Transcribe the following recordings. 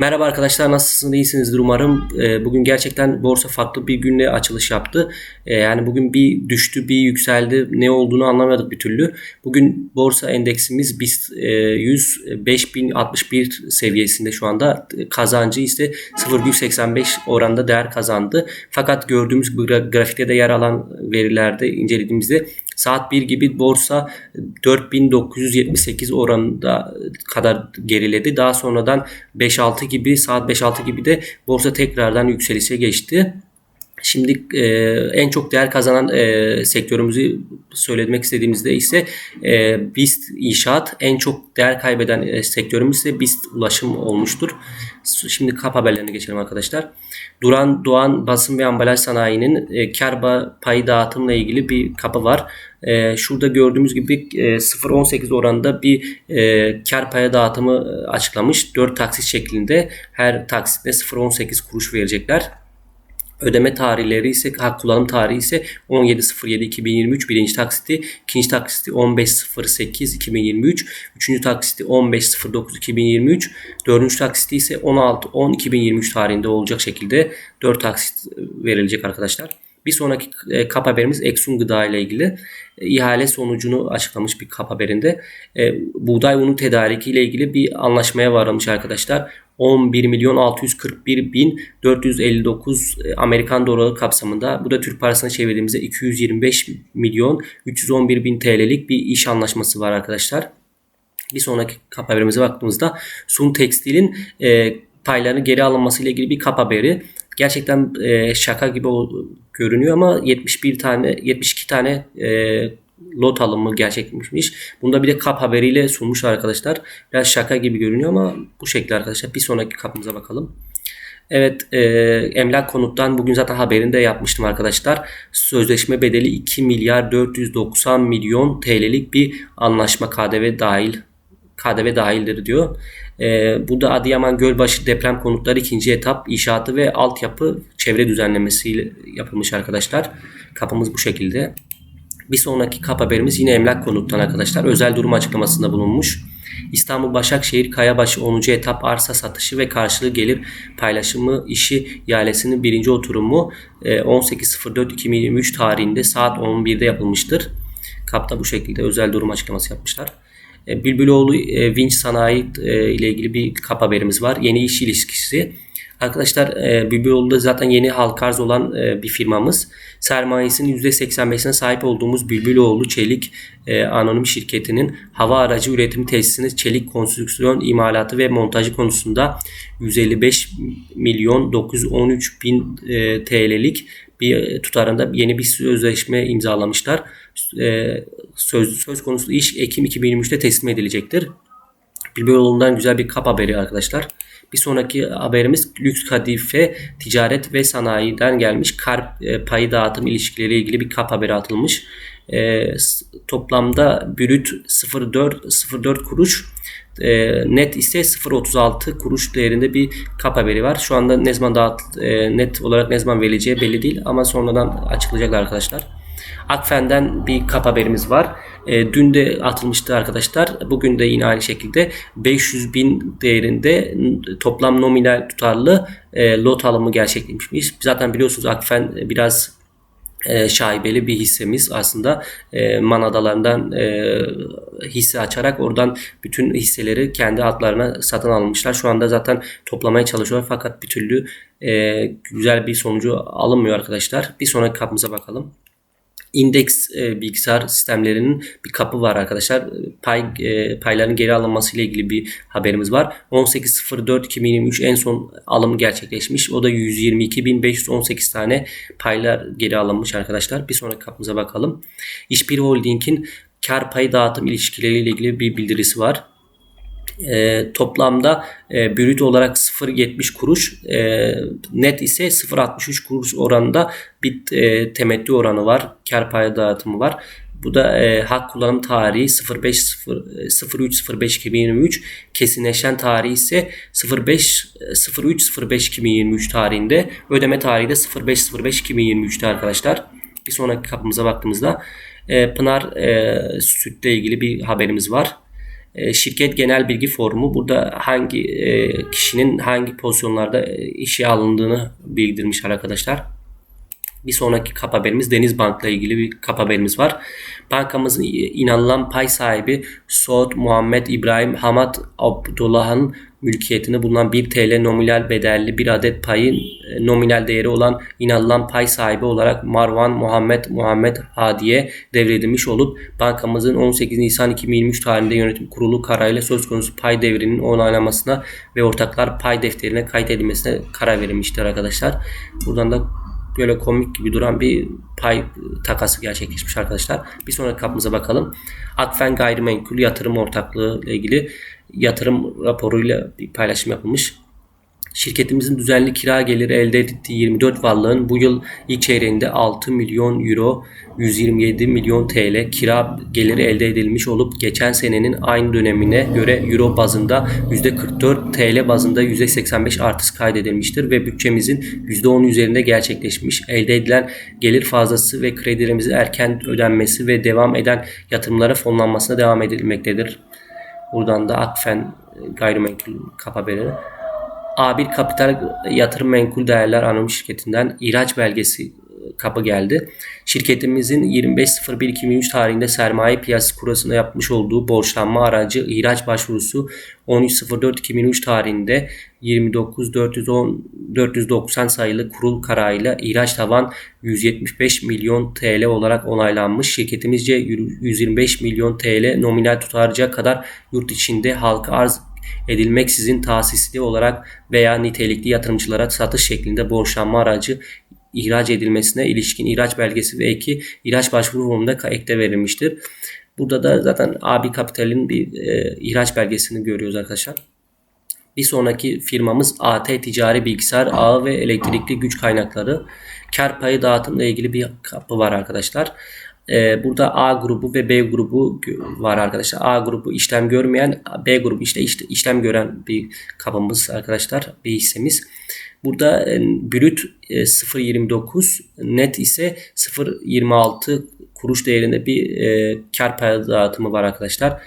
Merhaba arkadaşlar nasılsınız iyisinizdir umarım. Ee, Bugün gerçekten borsa farklı bir günle açılış yaptı. Ee, Yani bugün bir düştü bir yükseldi ne olduğunu anlamadık bir türlü. Bugün borsa endeksimiz BIST e, 100 5061 seviyesinde şu anda kazancı ise 0,85 oranda değer kazandı. Fakat gördüğümüz grafikte de yer alan verilerde incelediğimizde saat 1 gibi borsa 4978 oranında kadar geriledi. Daha sonradan 5-6 gibi saat 5-6 gibi de borsa tekrardan yükselişe geçti. Şimdi e, en çok değer kazanan e, sektörümüzü söylemek istediğimizde ise e, BIST inşaat en çok değer kaybeden e, sektörümüz ise BIST ulaşım olmuştur. Şimdi kap haberlerine geçelim arkadaşlar. Duran Doğan Basın ve Ambalaj Sanayi'nin e, kar payı dağıtımla ilgili bir kapı var. E, şurada gördüğümüz gibi e, 0.18 oranında bir e, kar payı dağıtımı e, açıklamış. 4 taksit şeklinde her taksitte 0.18 kuruş verecekler. Ödeme tarihleri ise hak kullanım tarihi ise 17.07.2023 birinci taksiti, ikinci taksiti 15.08.2023, üçüncü taksiti 15.09.2023, dördüncü taksiti ise 16.10.2023 tarihinde olacak şekilde 4 taksit verilecek arkadaşlar. Bir sonraki e, kap haberimiz Exxon Gıda ile ilgili e, ihale sonucunu açıklamış bir kap haberinde. E, buğday unu tedariki ile ilgili bir anlaşmaya varılmış arkadaşlar. 11 milyon 641 bin 459 e, Amerikan doları kapsamında. Bu da Türk parasına çevirdiğimizde 225 milyon 311 bin TL'lik bir iş anlaşması var arkadaşlar. Bir sonraki kap haberimize baktığımızda Sun Tekstil'in e, paylarını geri alınması ile ilgili bir kap haberi. Gerçekten e, şaka gibi görünüyor ama 71 tane 72 tane e, lot alımı gerçekleşmiş. Bunda bir de kap haberiyle sunmuş arkadaşlar. Biraz şaka gibi görünüyor ama bu şekilde arkadaşlar. Bir sonraki kapımıza bakalım. Evet, e, emlak konuttan bugün zaten haberini de yapmıştım arkadaşlar. Sözleşme bedeli 2 milyar 490 milyon TL'lik bir anlaşma KDV dahil KDV dahildir diyor. E, bu da Adıyaman Gölbaşı deprem konutları ikinci etap inşaatı ve altyapı çevre düzenlemesiyle yapılmış arkadaşlar. Kapımız bu şekilde. Bir sonraki kap haberimiz yine emlak konuttan arkadaşlar. Özel durum açıklamasında bulunmuş. İstanbul Başakşehir Kayabaşı 10. etap arsa satışı ve karşılığı gelir paylaşımı işi ihalesinin birinci oturumu e, 18.04.2023 tarihinde saat 11'de yapılmıştır. Kapta bu şekilde özel durum açıklaması yapmışlar. E, Bülbüloğlu e, Vinç Sanayi e, ile ilgili bir kap haberimiz var. Yeni iş ilişkisi. Arkadaşlar e, zaten yeni halka arz olan e, bir firmamız. Sermayesinin %85'ine sahip olduğumuz Bülbüloğlu Çelik e, Anonim Şirketi'nin hava aracı üretimi tesisini çelik konstrüksiyon imalatı ve montajı konusunda 155 milyon 913 bin e, TL'lik bir tutarında yeni bir sözleşme imzalamışlar. E, söz, söz konusu iş Ekim 2023'te teslim edilecektir. Bilbeoğlu'ndan güzel bir kap haberi arkadaşlar. Bir sonraki haberimiz lüks kadife ticaret ve sanayiden gelmiş kar e, payı dağıtım ilişkileri ilgili bir kap haberi atılmış. E, toplamda brüt 0.4 0.4 kuruş e, net ise 0.36 kuruş değerinde bir kap haberi var. Şu anda ne zaman dağıt, e, net olarak ne zaman verileceği belli değil ama sonradan açıklayacaklar arkadaşlar. Akfen'den bir kap haberimiz var. E, dün de atılmıştı arkadaşlar. Bugün de yine aynı şekilde 500 bin değerinde toplam nominal tutarlı e, lot alımı gerçekleşmiş. Zaten biliyorsunuz Akfen biraz e, şaibeli bir hissemiz aslında e, Man Adalarından e, hisse açarak oradan bütün hisseleri kendi adlarına satın almışlar. Şu anda zaten toplamaya çalışıyorlar fakat bir türlü e, güzel bir sonucu alınmıyor arkadaşlar. Bir sonraki kapımıza bakalım. Index e, bilgisayar sistemlerinin bir kapı var arkadaşlar. Pay e, payların geri alınması ile ilgili bir haberimiz var. 18.04.2023 en son alım gerçekleşmiş. O da 122.518 tane paylar geri alınmış arkadaşlar. Bir sonraki kapımıza bakalım. İşbir Holding'in kar payı dağıtım ilişkileriyle ilgili bir bildirisi var. E, toplamda e, brüt olarak 0.70 kuruş, e, net ise 0.63 kuruş oranında bir e, temettü oranı var. Kar payı dağıtımı var. Bu da e, hak kullanım tarihi 03.05.2023 kesinleşen tarihi ise 05 03.05.2023 tarihinde ödeme tarihi de 05.05.2023'te arkadaşlar. Bir sonraki kapımıza baktığımızda e, Pınar e, sütle ilgili bir haberimiz var. E, şirket genel bilgi formu. Burada hangi e, kişinin hangi pozisyonlarda e, işe alındığını bildirmişler arkadaşlar. Bir sonraki kap haberimiz Deniz Bank'la ilgili bir kap haberimiz var. Bankamızın inanılan pay sahibi Suud Muhammed İbrahim Hamad Abdullah'ın mülkiyetinde bulunan 1 TL nominal bedelli bir adet payın e, nominal değeri olan inanılan pay sahibi olarak Marwan Muhammed Muhammed Hadi'ye devredilmiş olup bankamızın 18 Nisan 2023 tarihinde yönetim kurulu kararıyla söz konusu pay devrinin onaylamasına ve ortaklar pay defterine kaydedilmesine karar verilmiştir arkadaşlar. Buradan da böyle komik gibi duran bir pay takası gerçekleşmiş arkadaşlar. Bir sonraki kapımıza bakalım. Akfen Gayrimenkul Yatırım Ortaklığı ile ilgili yatırım raporuyla bir paylaşım yapılmış. Şirketimizin düzenli kira geliri elde ettiği 24 varlığın bu yıl ilk çeyreğinde 6 milyon euro 127 milyon TL kira geliri elde edilmiş olup geçen senenin aynı dönemine göre euro bazında %44 TL bazında %85 artış kaydedilmiştir ve bütçemizin %10 üzerinde gerçekleşmiş. Elde edilen gelir fazlası ve kredilerimizin erken ödenmesi ve devam eden yatırımlara fonlanmasına devam edilmektedir. Buradan da Akfen gayrimenkul kap haberi. A1 Kapital Yatırım Menkul Değerler Anonim Şirketi'nden ihraç belgesi kapı geldi. Şirketimizin 25.01.2003 tarihinde sermaye piyasası kurasında yapmış olduğu borçlanma aracı ihraç başvurusu 13.04.2003 tarihinde 29.410.490 sayılı kurul kararıyla ihraç tavan 175 milyon TL olarak onaylanmış. Şirketimizce 125 milyon TL nominal tutarca kadar yurt içinde halka arz edilmeksizin tahsisli olarak veya nitelikli yatırımcılara satış şeklinde borçlanma aracı ihraç edilmesine ilişkin ihraç belgesi ve eki ihraç başvuru formunda ekte verilmiştir. Burada da zaten AB Kapital'in bir e, ihraç belgesini görüyoruz arkadaşlar. Bir sonraki firmamız AT Ticari Bilgisayar Ağı ve Elektrikli Güç Kaynakları kar payı dağıtımla ilgili bir kapı var arkadaşlar. Ee, burada A grubu ve B grubu var arkadaşlar. A grubu işlem görmeyen, B grubu işte, işlem gören bir kapımız arkadaşlar, bir hissemiz. Burada e, brüt 0.29, e, net ise 0.26 kuruş değerinde bir e, kar payı dağıtımı var arkadaşlar.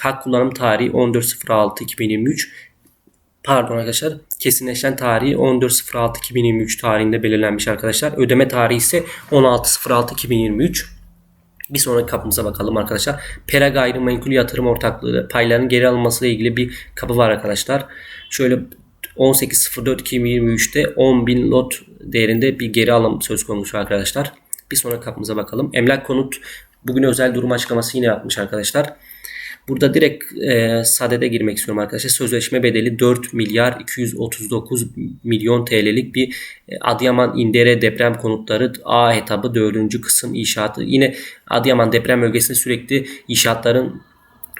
Hak kullanım tarihi 14.06.2023 pardon arkadaşlar kesinleşen tarihi 14.06.2023 tarihinde belirlenmiş arkadaşlar. Ödeme tarihi ise 16.06.2023. Bir sonraki kapımıza bakalım arkadaşlar. Pera gayrimenkul yatırım ortaklığı paylarının geri alınması ile ilgili bir kapı var arkadaşlar. Şöyle 18.04.2023'te 10.000 lot değerinde bir geri alım söz konusu arkadaşlar. Bir sonraki kapımıza bakalım. Emlak konut bugün özel durum açıklaması yine yapmış arkadaşlar. Burada direkt e, sadede girmek istiyorum arkadaşlar. Sözleşme bedeli 4 milyar 239 milyon TL'lik bir e, Adıyaman İndere deprem konutları A etabı 4. kısım inşaatı. Yine Adıyaman deprem bölgesinde sürekli inşaatların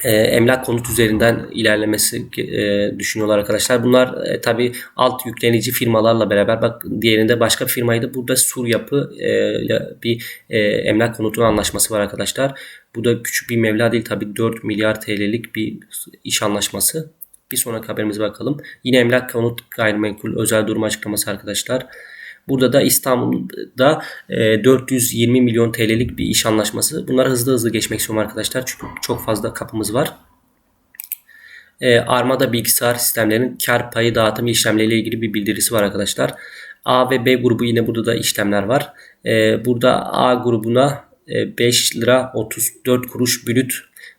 e, emlak konut üzerinden ilerlemesi e, düşünüyorlar arkadaşlar. Bunlar e, tabi alt yüklenici firmalarla beraber bak diğerinde başka bir firmaydı. Burada Sur Yapı e, bir e, emlak konutu anlaşması var arkadaşlar. Bu da küçük bir mevla değil tabi 4 milyar TL'lik bir iş anlaşması. Bir sonraki haberimize bakalım. Yine emlak konut gayrimenkul özel durum açıklaması arkadaşlar. Burada da İstanbul'da 420 e, milyon TL'lik bir iş anlaşması. Bunlar hızlı hızlı geçmek istiyorum arkadaşlar. Çünkü çok fazla kapımız var. E, Armada bilgisayar sistemlerinin kar payı dağıtım işlemleriyle ilgili bir bildirisi var arkadaşlar. A ve B grubu yine burada da işlemler var. E, burada A grubuna 5 lira 34 kuruş brüt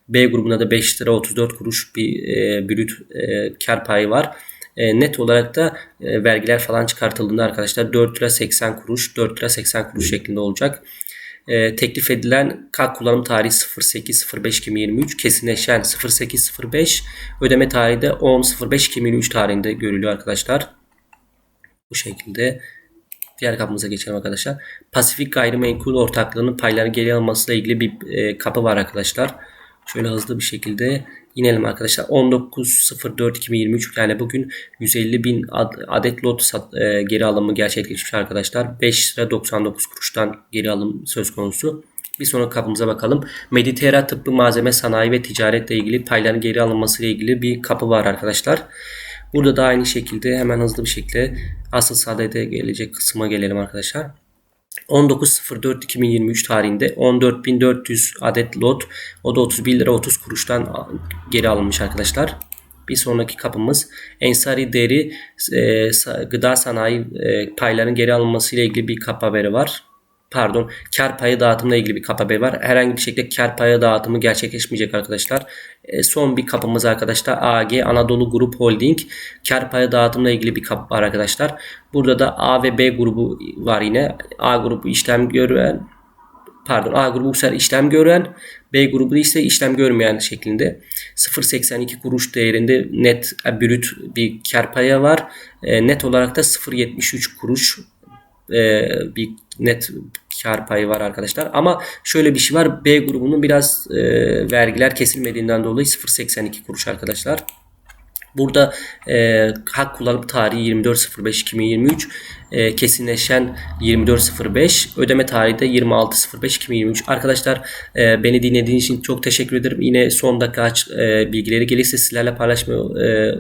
B grubuna da 5 lira 34 kuruş bir e, brüt e, kar payı var. E, net olarak da e, vergiler falan çıkartıldığında arkadaşlar 4 lira 80 kuruş 4 lira 80 kuruş şeklinde olacak. E, teklif edilen kalk kullanım tarihi 08.05.2023 kesinleşen 08.05 ödeme tarihi de 10.05.2023 tarihinde görülüyor arkadaşlar. Bu şekilde diğer kapımıza geçelim arkadaşlar. Pasifik gayrimenkul ortaklığının payları geri almasıyla ilgili bir e, kapı var arkadaşlar. Şöyle hızlı bir şekilde inelim arkadaşlar. 19.04.2023 yani bugün 150 bin adet lot sat, e, geri alımı gerçekleşmiş arkadaşlar. 5 lira 99 kuruştan geri alım söz konusu. Bir sonraki kapımıza bakalım. Meditera tıbbi malzeme sanayi ve ticaretle ilgili payların geri alınması ile ilgili bir kapı var arkadaşlar. Burada da aynı şekilde hemen hızlı bir şekilde asıl sadede gelecek kısma gelelim arkadaşlar. 19.04.2023 tarihinde 14.400 adet lot o da 31 lira 30 kuruştan geri alınmış arkadaşlar. Bir sonraki kapımız Ensari Deri e, Gıda Sanayi e, paylarının geri alınması ile ilgili bir kap haberi var. Pardon kar payı dağıtımına ilgili bir haberi var. Herhangi bir şekilde kar payı dağıtımı gerçekleşmeyecek arkadaşlar. E, son bir kapımız arkadaşlar AG Anadolu Grup Holding kar payı dağıtımına ilgili bir kap var arkadaşlar. Burada da A ve B grubu var yine. A grubu işlem gören pardon A grubu bu işlem gören B grubu ise işlem görmeyen şeklinde 0.82 kuruş değerinde net e, brüt bir kar payı var. E, net olarak da 0.73 kuruş bir net kar payı var arkadaşlar. Ama şöyle bir şey var. B grubunun biraz e, vergiler kesilmediğinden dolayı 0.82 kuruş arkadaşlar. Burada e, hak kullanım tarihi 24.05.2023 e, kesinleşen 24.05 ödeme tarihi de 26.05.2023 arkadaşlar e, beni dinlediğiniz için çok teşekkür ederim. Yine son dakika aç, e, bilgileri gelirse sizlerle paylaşmaya e,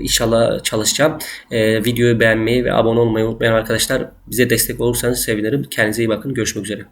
inşallah çalışacağım. E, videoyu beğenmeyi ve abone olmayı unutmayın arkadaşlar bize destek olursanız sevinirim. Kendinize iyi bakın. Görüşmek üzere